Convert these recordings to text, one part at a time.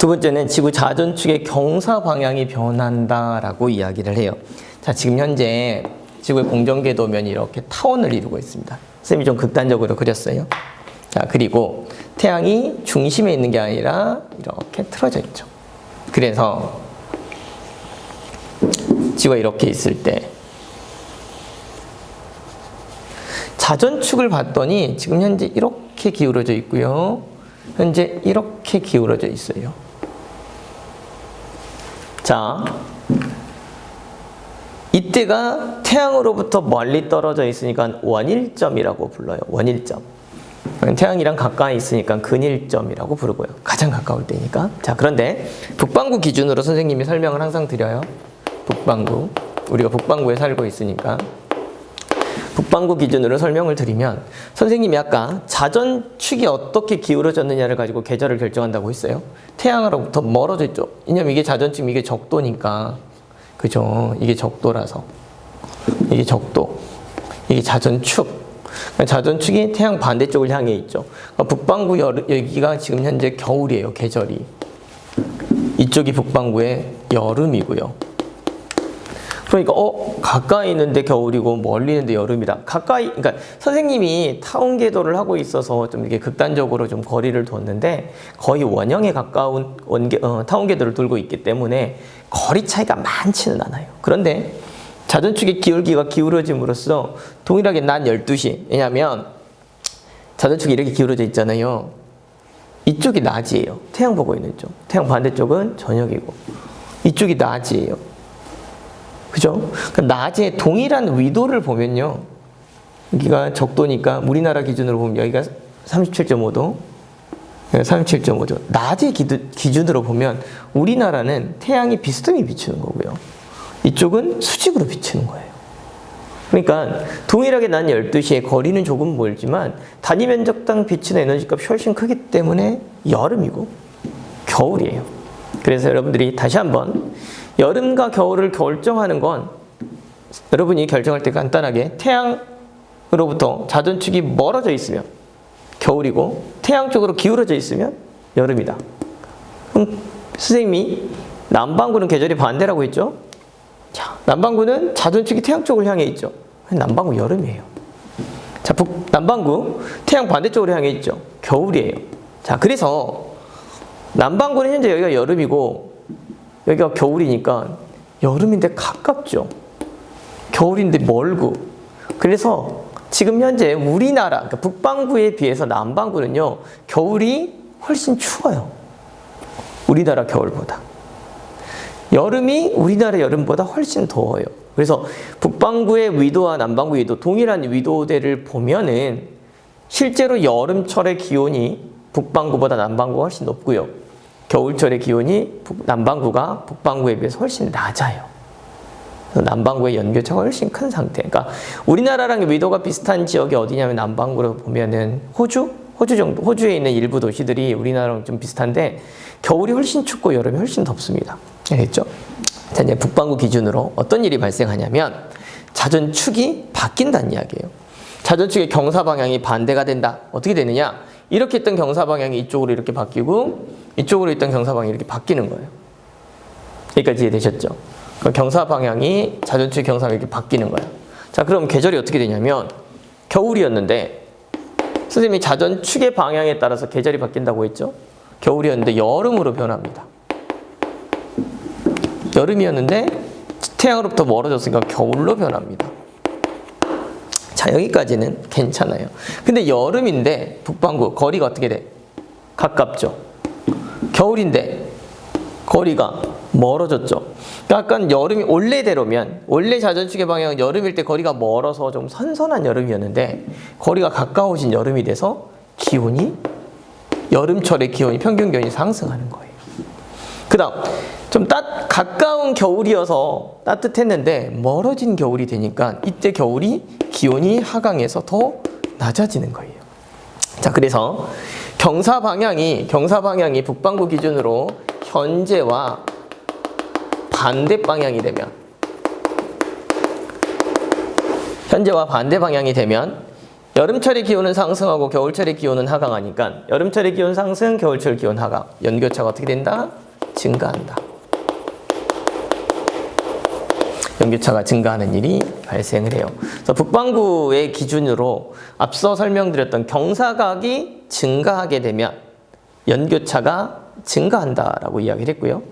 두 번째는 지구 자전축의 경사 방향이 변한다라고 이야기를 해요. 자, 지금 현재 지구의 공전궤도면이 이렇게 타원을 이루고 있습니다. 쌤이 좀 극단적으로 그렸어요. 자, 그리고 태양이 중심에 있는 게 아니라 이렇게 틀어져 있죠. 그래서 지구가 이렇게 있을 때 자전축을 봤더니 지금 현재 이렇게 기울어져 있고요. 현재 이렇게 기울어져 있어요. 자, 이때가 태양으로부터 멀리 떨어져 있으니까 원일점이라고 불러요. 원일점. 태양이랑 가까이 있으니까 근일점이라고 부르고요. 가장 가까울 때니까. 자, 그런데 북반구 기준으로 선생님이 설명을 항상 드려요. 북반구. 우리가 북반구에 살고 있으니까. 북반구 기준으로 설명을 드리면 선생님이 아까 자전축이 어떻게 기울어졌느냐를 가지고 계절을 결정한다고 했어요. 태양으로부터 멀어져 있죠. 왜냐면 이게 자전축, 이게 적도니까. 그죠? 이게 적도라서. 이게 적도. 이게 자전축. 그러니까 자전축이 태양 반대쪽을 향해 있죠. 그러니까 북반구 여름, 여기가 지금 현재 겨울이에요, 계절이. 이쪽이 북반구의 여름이고요. 그러니까 어 가까이 있는데 겨울이고 멀리 있는데 여름이다. 가까이 그러니까 선생님이 타운 궤도를 하고 있어서 좀 이렇게 극단적으로 좀 거리를 뒀는데 거의 원형에 가까운 원계, 어, 타운 궤도를 돌고 있기 때문에 거리 차이가 많지는 않아요. 그런데 자전축의 기울기가 기울어짐으로써 동일하게 낮 12시 왜냐하면 자전축이 이렇게 기울어져 있잖아요. 이쪽이 낮이에요. 태양 보고 있는 쪽. 태양 반대쪽은 저녁이고 이쪽이 낮이에요. 그죠? 그 낮에 동일한 위도를 보면요. 여기가 적도니까 우리나라 기준으로 보면 여기가 37.5도, 37.5도. 낮의 기준 으로 보면 우리나라는 태양이 비스듬히 비추는 거고요. 이쪽은 수직으로 비추는 거예요. 그러니까 동일하게 난 12시에 거리는 조금 멀지만 단위 면적당 비치는 에너지 값이 훨씬 크기 때문에 여름이고 겨울이에요. 그래서 여러분들이 다시 한번 여름과 겨울을 결정하는 건 여러분이 결정할 때 간단하게 태양으로부터 자전축이 멀어져 있으면 겨울이고 태양 쪽으로 기울어져 있으면 여름이다. 그럼 선생님이 남반구는 계절이 반대라고 했죠? 자, 남반구는 자전축이 태양 쪽을 향해 있죠. 남반구 여름이에요. 자, 북, 남반구 태양 반대쪽으로 향해 있죠. 겨울이에요. 자, 그래서 남반구는 현재 여기가 여름이고 여기가 겨울이니까 여름인데 가깝죠. 겨울인데 멀고. 그래서 지금 현재 우리나라 그러니까 북반구에 비해서 남반구는요 겨울이 훨씬 추워요. 우리나라 겨울보다. 여름이 우리나라 여름보다 훨씬 더워요. 그래서 북반구의 위도와 남반구 위도 동일한 위도대를 보면은 실제로 여름철의 기온이 북반구보다 남반구가 훨씬 높고요. 겨울철의 기온이 남반구가 북반구에 비해서 훨씬 낮아요. 남반구의 연교차가 훨씬 큰 상태. 그러니까 우리나라랑 위도가 비슷한 지역이 어디냐면 남반구로 보면은 호주, 호주 정도, 호주에 있는 일부 도시들이 우리나라랑 좀 비슷한데 겨울이 훨씬 춥고 여름이 훨씬 덥습니다. 알겠죠? 자, 이제 북반구 기준으로 어떤 일이 발생하냐면 자전축이 바뀐다는 이야기예요. 자전축의 경사 방향이 반대가 된다. 어떻게 되느냐? 이렇게 있던 경사 방향이 이쪽으로 이렇게 바뀌고 이쪽으로 있던 경사 방향이 이렇게 바뀌는 거예요. 여기까지 이해되셨죠? 그 경사 방향이 자전축 경사 방향이 이렇게 바뀌는 거예요. 자, 그럼 계절이 어떻게 되냐면 겨울이었는데 선생님이 자전축의 방향에 따라서 계절이 바뀐다고 했죠? 겨울이었는데 여름으로 변합니다. 여름이었는데 태양으로부터 멀어졌으니까 겨울로 변합니다. 자, 여기까지는 괜찮아요. 근데 여름인데 북반구 거리가 어떻게 돼? 가깝죠. 겨울인데 거리가 멀어졌죠. 약간 여름이 원래대로면 원래 자전축의 방향은 여름일 때 거리가 멀어서 좀 선선한 여름이었는데 거리가 가까워진 여름이 돼서 기온이 여름철의 기온이 평균 기온이 상승하는 거예요. 그다음 좀 따, 가까운 겨울이어서 따뜻했는데 멀어진 겨울이 되니까 이때 겨울이 기온이 하강해서 더 낮아지는 거예요. 자, 그래서 경사 방향이 경사 방향이 북반구 기준으로 현재와 반대 방향이 되면 현재와 반대 방향이 되면 여름철의 기온은 상승하고 겨울철의 기온은 하강하니까 여름철의 기온 상승, 겨울철 기온 하강. 연교차가 어떻게 된다? 증가한다. 연교차가 증가하는 일이 발생을 해요. 그래서 북반구의 기준으로 앞서 설명드렸던 경사각이 증가하게 되면 연교차가 증가한다라고 이야기를 했고요.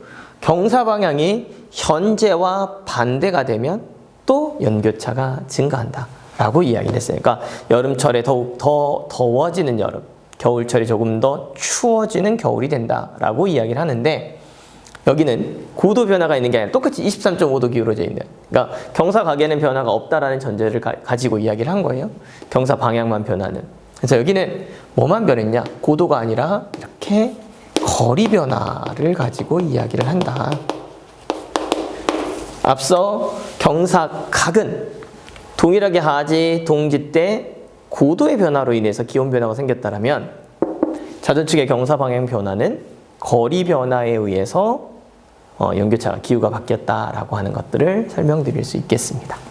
경사 방향이 현재와 반대가 되면 또 연교차가 증가한다라고 이야기를 했어요. 그러니까 여름철에 더욱 더 더워지는 여름, 겨울철에 조금 더 추워지는 겨울이 된다라고 이야기를 하는데 여기는 고도 변화가 있는 게 아니라 똑같이 23.5도 기울어져 있는. 그러니까 경사 각에는 변화가 없다라는 전제를 가, 지고 이야기를 한 거예요. 경사 방향만 변하는. 그래서 여기는 뭐만 변했냐? 고도가 아니라 이렇게 거리 변화를 가지고 이야기를 한다. 앞서 경사 각은 동일하게 하지 동지 때 고도의 변화로 인해서 기온 변화가 생겼다면 자전축의 경사 방향 변화는 거리 변화에 의해서 어, 연교차가 기후가 바뀌었다라고 하는 것들을 설명드릴 수 있겠습니다.